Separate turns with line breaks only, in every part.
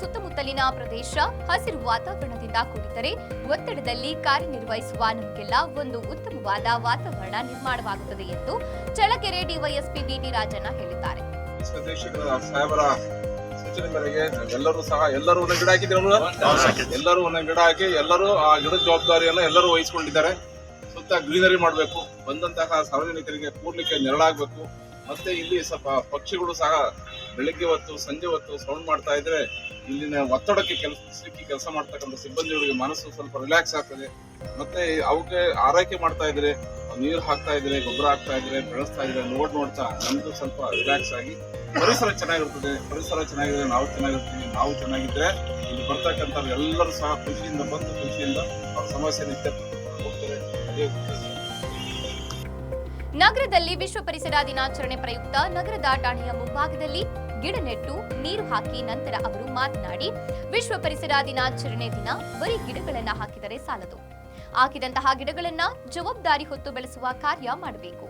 ಸುತ್ತಮುತ್ತಲಿನ ಪ್ರದೇಶ ಹಸಿರು ವಾತಾವರಣದಿಂದ ಕೂಡಿದರೆ ಒತ್ತಡದಲ್ಲಿ ಕಾರ್ಯನಿರ್ವಹಿಸುವ ನಮಗೆಲ್ಲ ಒಂದು ಉತ್ತಮವಾದ ವಾತಾವರಣ ನಿರ್ಮಾಣವಾಗುತ್ತದೆ ಎಂದು ಚಳಕೆರೆ ಡಿವೈಎಸ್ಪಿ ಬಿಟಿ ರಾಜಣ್ಣ ಹೇಳಿದ್ದಾರೆ.
ಸೂಚನೆ ಮೇರೆಗೆ ಎಲ್ಲರೂ ಸಹ ಎಲ್ಲರೂ ಒಂದೊಂದು ಗಿಡ ಹಾಕಿದ್ರು ಎಲ್ಲರೂ ಒಂದೊಂದು ಗಿಡ ಹಾಕಿ ಎಲ್ಲರೂ ಆ ಗಿಡದ ಜವಾಬ್ದಾರಿಯನ್ನು ಎಲ್ಲರೂ ವಹಿಸಿಕೊಂಡಿದ್ದಾರೆ. ಸುತ್ತ ಗ್ರೀನರಿ ಮಾಡಬೇಕು, ಬಂದಂತಹ ಸಾರ್ವಜನಿಕರಿಗೆ ಕೂರ್ಲಿಕ್ಕೆ ನೆರಳಾಗಬೇಕು. ಮತ್ತೆ ಇಲ್ಲಿ ಸ್ವಲ್ಪ ಪಕ್ಷಿಗಳು ಸಹ ಬೆಳಿಗ್ಗೆ ಹೊತ್ತು, ಸಂಜೆ ಹೊತ್ತು ಸೌಂಡ್ ಮಾಡ್ತಾ ಇದ್ರೆ ಇಲ್ಲಿನ ಒತ್ತಡಕ್ಕೆ ಕೆಲಸ ಕೆಲಸ ಮಾಡ್ತಕ್ಕಂಥ ಸಿಬ್ಬಂದಿಗಳಿಗೆ ಮನಸ್ಸು ಸ್ವಲ್ಪ ರಿಲ್ಯಾಕ್ಸ್ ಆಗ್ತದೆ. ಮತ್ತೆ ಅವಕ್ಕೆ ಆರೈಕೆ ಮಾಡ್ತಾ ಇದ್ರೆ, ನೀರು ಹಾಕ್ತಾ ಇದ್ರೆ, ಗೊಬ್ಬರ ಹಾಕ್ತಾ ಇದ್ರೆ, ಬೆಳೆಸ್ತಾ ಇದ್ರೆ ನೋಡ್ ನೋಡ್ತಾ ನಮ್ದು ಸ್ವಲ್ಪ ರಿಲ್ಯಾಕ್ಸ್ ಆಗಿ ಪರಿಸರ ಚೆನ್ನಾಗಿರ್ತದೆ. ಪರಿಸರ ಚೆನ್ನಾಗಿದ್ರೆ ನಾವು ಚೆನ್ನಾಗಿರ್ತೀವಿ. ನಾವು ಚೆನ್ನಾಗಿದ್ರೆ ಇಲ್ಲಿ ಬರ್ತಕ್ಕಂಥ ಎಲ್ಲರೂ ಸಹ ಖುಷಿಯಿಂದ ಬಂದು ಖುಷಿಯಿಂದ ಅವ್ರ ಸಮಸ್ಯೆ ಹೋಗ್ತಾರೆ.
ನಗರದಲ್ಲಿ ವಿಶ್ವ ಪರಿಸರ ದಿನಾಚರಣೆ ಪ್ರಯುಕ್ತ ನಗರದ ಠಾಣೆಯ ಮುಂಭಾಗದಲ್ಲಿ ಗಿಡ ನೆಟ್ಟು ನೀರು ಹಾಕಿ ನಂತರ ಅವರು ಮಾತನಾಡಿ, ವಿಶ್ವ ಪರಿಸರ ದಿನಾಚರಣೆ ದಿನ ಬರೀ ಗಿಡಗಳನ್ನ ಹಾಕಿದರೆ ಸಾಲದು. ಹಾಕಿದಂತಹ ಗಿಡಗಳನ್ನ ಜವಾಬ್ದಾರಿ ಹೊತ್ತು ಬೆಳೆಸುವ ಕಾರ್ಯ ಮಾಡಬೇಕು.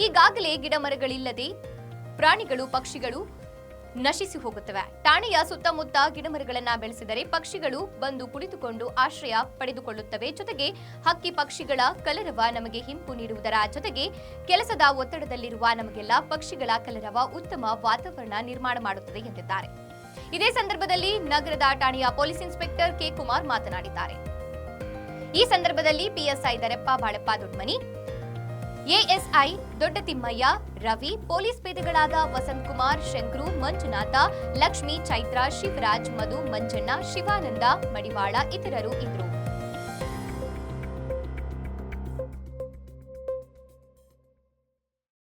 ಈಗಾಗಲೇ ಗಿಡ ಮರಗಳಿಲ್ಲದೆ ಪ್ರಾಣಿಗಳು, ಪಕ್ಷಿಗಳು ನಶಿಸಿ ಹೋಗುತ್ತವೆ. ಠಾಣೆಯ ಸುತ್ತಮುತ್ತ ಗಿಡಮರಗಳನ್ನ ಬೆಳೆಸಿದರೆ ಪಕ್ಷಿಗಳು ಬಂದು ಕುಳಿತುಕೊಂಡು ಆಶ್ರಯ ಪಡೆದುಕೊಳ್ಳುತ್ತವೆ. ಜೊತೆಗೆ ಹಕ್ಕಿ ಪಕ್ಷಿಗಳ ಕಲರವ ನಮಗೆ ಹಿಂಪು ನೀಡುವುದರ ಜೊತೆಗೆ ಕೆಲಸದ ಒತ್ತಡದಲ್ಲಿರುವ ನಮಗೆಲ್ಲ ಪಕ್ಷಿಗಳ ಕಲರವ ಉತ್ತಮ ವಾತಾವರಣ ನಿರ್ಮಾಣ ಮಾಡುತ್ತದೆ ಎಂದಿದ್ದಾರೆ. ಇದೇ ಸಂದರ್ಭದಲ್ಲಿ ನಗರದ ಠಾಣೆಯ ಪೊಲೀಸ್ ಇನ್ಸ್ಪೆಕ್ಟರ್ ಕೆ ಕುಮಾರ್ ಮಾತನಾಡಿದ್ದಾರೆ. ಈ ಸಂದರ್ಭದಲ್ಲಿ PSI Darappa Balappa Dodmani ASI Dodda Thimmaiah Ravi, police ಪೇದೆಗಳಾದ Vasanth Kumar Shankru, Manjunatha, Lakshmi, Chaitra, Shivaraj, Madhu, Manjanna, Shivananda, ಮಡಿವಾಳ ಇತರರು ಇದ್ದರು.